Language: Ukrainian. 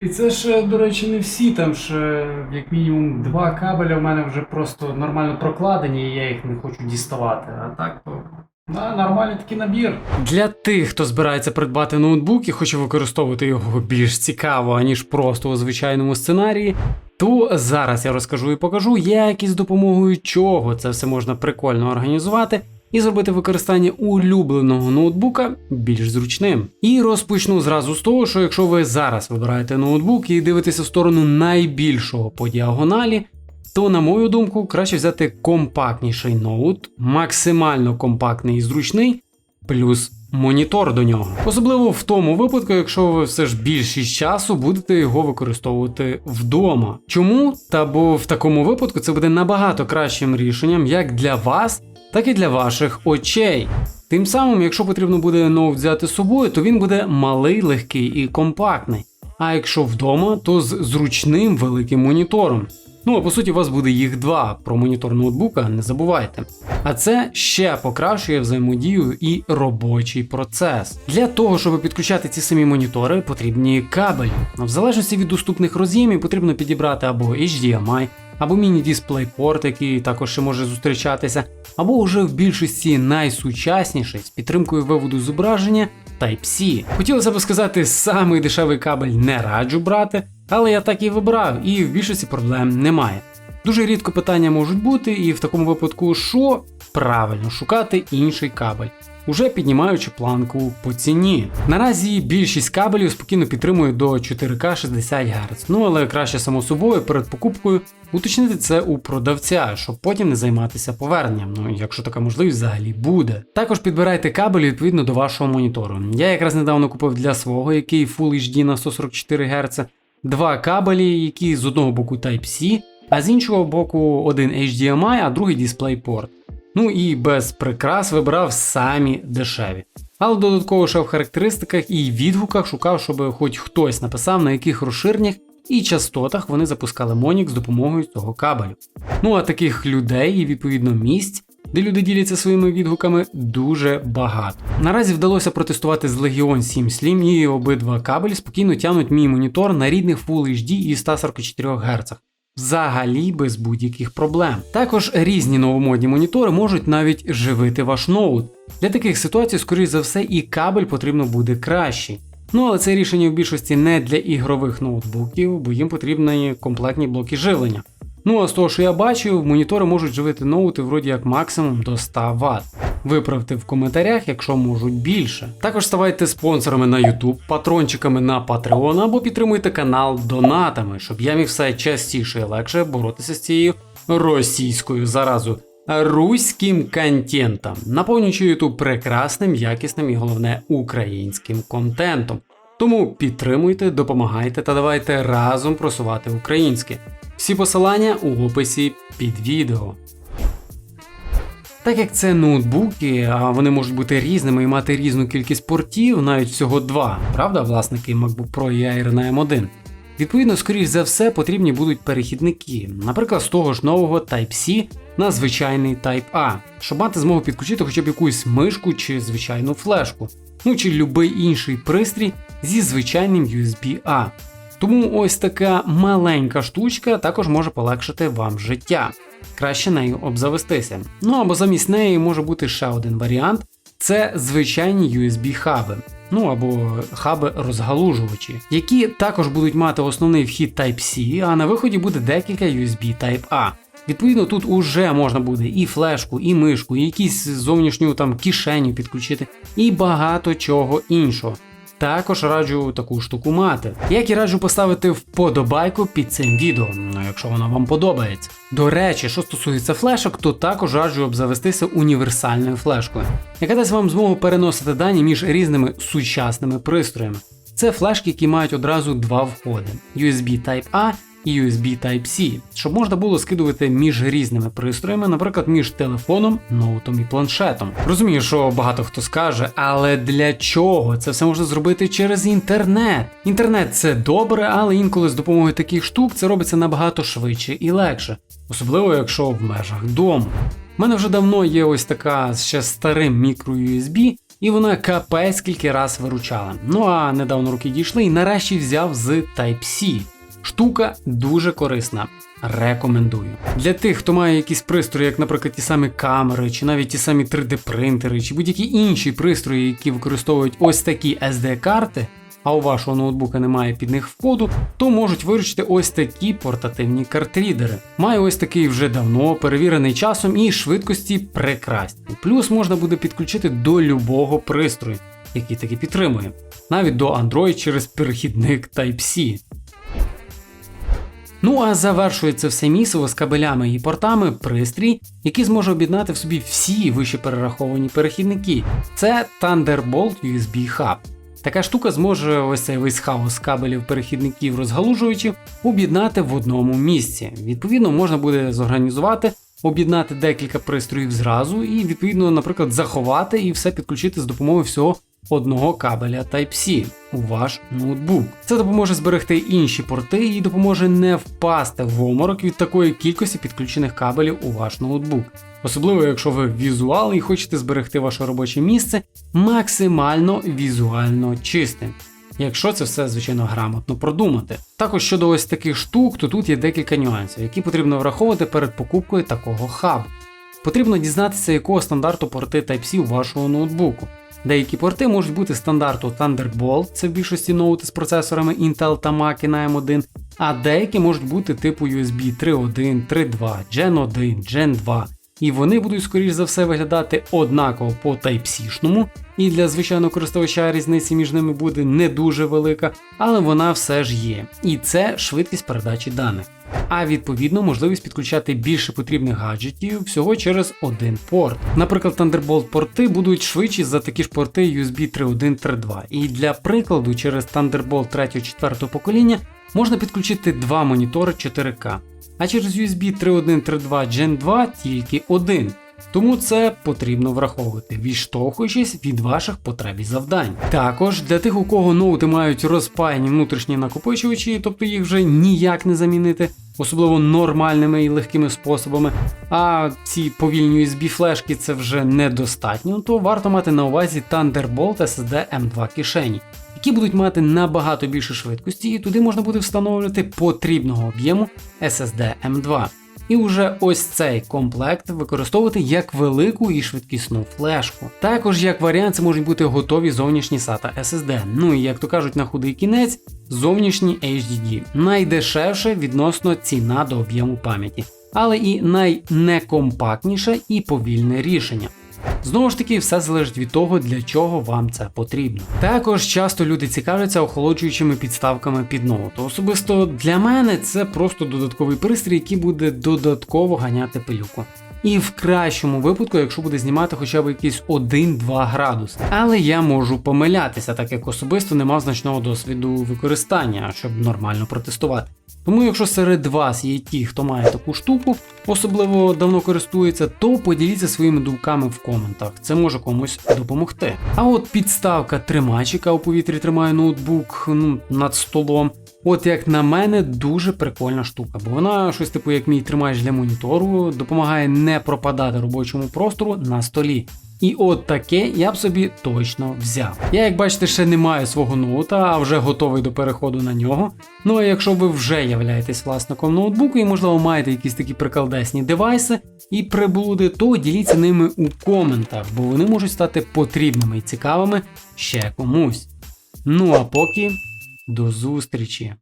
І це ж, до речі, не всі. Там ж як мінімум два кабеля в мене вже просто нормально прокладені, і я їх не хочу діставати. А так то. Да, нормальний такий набір. Для тих, хто збирається придбати ноутбук і хоче використовувати його більш цікаво, аніж просто у звичайному сценарії, то зараз я розкажу і покажу, як з допомогою чого це все можна прикольно організувати і зробити використання улюбленого ноутбука більш зручним. І розпочну зразу з того, що якщо ви зараз вибираєте ноутбук і дивитеся в сторону найбільшого по діагоналі, то, на мою думку, краще взяти компактніший ноут, максимально компактний і зручний, плюс монітор до нього. Особливо в тому випадку, якщо ви все ж більшість часу будете його використовувати вдома. Чому? Та бо в такому випадку це буде набагато кращим рішенням як для вас, так і для ваших очей. Тим самим, якщо потрібно буде ноут взяти з собою, то він буде малий, легкий і компактний. А якщо вдома, то з зручним великим монітором. Ну а по суті, у вас буде їх два про монітор ноутбука, не забувайте. А це ще покращує взаємодію і робочий процес. Для того, щоб підключати ці самі монітори, потрібні кабелі. В залежності від доступних роз'ємів потрібно підібрати або HDMI, або міні-дисплей-порт, який також ще може зустрічатися, або вже в більшості найсучасніший з підтримкою виводу зображення Type-C. Хотілося б сказати, самий дешевий кабель не раджу брати, але я так і вибрав, і в більшості проблем немає. Дуже рідко питання можуть бути, і в такому випадку, що правильно шукати інший кабель, уже піднімаючи планку по ціні. Наразі більшість кабелів спокійно підтримують до 4К 60 Гц, ну але краще само собою перед покупкою уточнити це у продавця, щоб потім не займатися поверненням, ну якщо така можливість взагалі буде. Також підбирайте кабель відповідно до вашого монітору. Я якраз недавно купив для свого, який Full HD на 144 Гц, два кабелі, які з одного боку Type-C, а з іншого боку один HDMI, а другий DisplayPort. Ну і без прикрас вибрав самі дешеві. Але додатково ще в характеристиках і відгуках шукав, щоб хоч хтось написав, на яких розширеннях і частотах вони запускали Monix з допомогою цього кабелю. Ну а таких людей і відповідно місць, де люди діляться своїми відгуками, дуже багато. Наразі вдалося протестувати з Legion 7 Slim і обидва кабелі спокійно тягнуть мій монітор на рідних Full HD і 144 Гц. Взагалі без будь-яких проблем. Також різні новомодні монітори можуть навіть живити ваш ноут. Для таких ситуацій, скоріш за все, і кабель потрібно буде кращий. Ну але це рішення в більшості не для ігрових ноутбуків, бо їм потрібні комплектні блоки живлення. Ну а з того, що я бачив, монітори можуть живити ноути вроді як максимум до 100 Вт. Виправте в коментарях, якщо можуть більше. Також ставайте спонсорами на YouTube, патрончиками на Patreon або підтримуйте канал донатами, щоб я міг все частіше і легше боротися з цією російською заразою. Руським контентом, наповнюючи YouTube прекрасним, якісним і головне українським контентом. Тому підтримуйте, допомагайте та давайте разом просувати українське. Всі посилання у описі під відео. Так як це ноутбуки, а вони можуть бути різними і мати різну кількість портів, навіть всього два, правда, власники MacBook Pro і Air на M1. Відповідно, скоріш за все, потрібні будуть перехідники, наприклад, з того ж нового Type-C на звичайний Type-A, щоб мати змогу підключити хоча б якусь мишку чи звичайну флешку, ну чи будь-який інший пристрій зі звичайним USB-A. Тому ось така маленька штучка також може полегшити вам життя. Краще нею обзавестися. Ну або замість неї може бути ще один варіант це звичайні USB-хаби. Ну або хаби розгалужувачі, які також будуть мати основний вхід Type-C, а на виході буде декілька USB Type-A. Відповідно, тут уже можна буде і флешку, і мишку, і якісь зовнішню там кишеню підключити, і багато чого іншого. Також раджу таку штуку мати. Як і раджу поставити вподобайку під цим відео, ну якщо воно вам подобається. До речі, що стосується флешок, то також раджу обзавестися універсальною флешкою, яка дасть вам змогу переносити дані між різними сучасними пристроями. Це флешки, які мають одразу два входи: USB Type-A і USB Type-C, щоб можна було скидувати між різними пристроями, наприклад, між телефоном, ноутом і планшетом. Розумію, що багато хто скаже, але для чого це все можна зробити через інтернет? Інтернет це добре, але інколи з допомогою таких штук це робиться набагато швидше і легше, особливо якщо в межах дому. У мене вже давно є ось така ще старим мікро-USB, і вона капець скільки раз виручала. Ну а недавно руки дійшли і нарешті взяв з Type-C. Штука дуже корисна. Рекомендую. Для тих, хто має якісь пристрої, як, наприклад, ті самі камери, чи навіть ті самі 3D-принтери, чи будь-які інші пристрої, які використовують ось такі SD-карти, а у вашого ноутбука немає під них входу, то можуть виручити ось такі портативні картрідери. Маю ось такий вже давно, перевірений часом і швидкості прекрасні. Плюс можна буде підключити до любого пристрою, який таки підтримує, навіть до Android через перехідник Type-C. Ну а завершується все місиво з кабелями і портами пристрій, який зможе об'єднати в собі всі вище перераховані перехідники. Це Thunderbolt USB Hub. Така штука зможе ось цей весь хаос кабелів, перехідників, розгалужувачів об'єднати в одному місці. Відповідно, можна буде зорганізувати, об'єднати декілька пристроїв зразу і, відповідно, наприклад, заховати і все підключити з допомогою всього одного кабеля Type-C у ваш ноутбук. Це допоможе зберегти інші порти і допоможе не впасти в оморок від такої кількості підключених кабелів у ваш ноутбук. Особливо, якщо ви візуал і хочете зберегти ваше робоче місце максимально візуально чистим. Якщо це все, звичайно, грамотно продумати. Також щодо ось таких штук, то тут є декілька нюансів, які потрібно враховувати перед покупкою такого хабу. Потрібно дізнатися, якого стандарту порти Type-C у вашого ноутбуку. Деякі порти можуть бути стандарту Thunderbolt, це в більшості ноути з процесорами Intel та Mac на M1, а деякі можуть бути типу USB 3.1, 3.2, Gen 1, Gen 2. І вони будуть, скоріш за все, виглядати однаково по Type-C-шному, і для звичайного користувача різниця між ними буде не дуже велика, але вона все ж є. І це швидкість передачі даних. А відповідно можливість підключати більше потрібних гаджетів всього через один порт. Наприклад, Thunderbolt порти будуть швидші за такі ж порти USB 3.1 3.2. І для прикладу, через Thunderbolt 3-4 покоління можна підключити два монітори 4К, а через USB 3.1 3.2 Gen 2 тільки один. Тому це потрібно враховувати, відштовхуючись від ваших потреб і завдань. Також для тих, у кого ноути мають розпаяні внутрішні накопичувачі, тобто їх вже ніяк не замінити, особливо нормальними і легкими способами. А ці повільні USB флешки це вже недостатньо, то варто мати на увазі Thunderbolt SSD M2 кишені. Які будуть мати набагато більше швидкості, і туди можна буде встановлювати потрібного об'єму SSD M2. І вже ось цей комплект використовувати як велику і швидкісну флешку. Також як варіант це можуть бути готові зовнішні SATA SSD. Ну і як то кажуть на худий кінець, зовнішні HDD. Найдешевше відносно ціна до об'єму пам'яті, але і найнекомпактніше і повільне рішення. Знову ж таки, все залежить від того, для чого вам це потрібно. Також часто люди цікавляться охолоджуючими підставками під ноут. Особисто для мене це просто додатковий пристрій, який буде додатково ганяти пилюку. І в кращому випадку, якщо буде знімати хоча б якийсь 1-2 градуси. Але я можу помилятися, так як особисто не мав значного досвіду використання, щоб нормально протестувати. Тому, якщо серед вас є ті, хто має таку штуку, особливо давно користується, то поділіться своїми думками в коментах. Це може комусь допомогти. А от підставка тримачика у повітрі тримає ноутбук ну, над столом. От як на мене, дуже прикольна штука, бо вона щось типу як мій тримач для монітору, допомагає не пропадати робочому простору на столі. І от таке я б собі точно взяв. Я, як бачите, ще не маю свого ноута, а вже готовий до переходу на нього. Ну а якщо ви вже являєтесь власником ноутбуку і, можливо, маєте якісь такі приколдесні девайси і приблуди, то діліться ними у коментах, бо вони можуть стати потрібними і цікавими ще комусь. Ну а поки до зустрічі!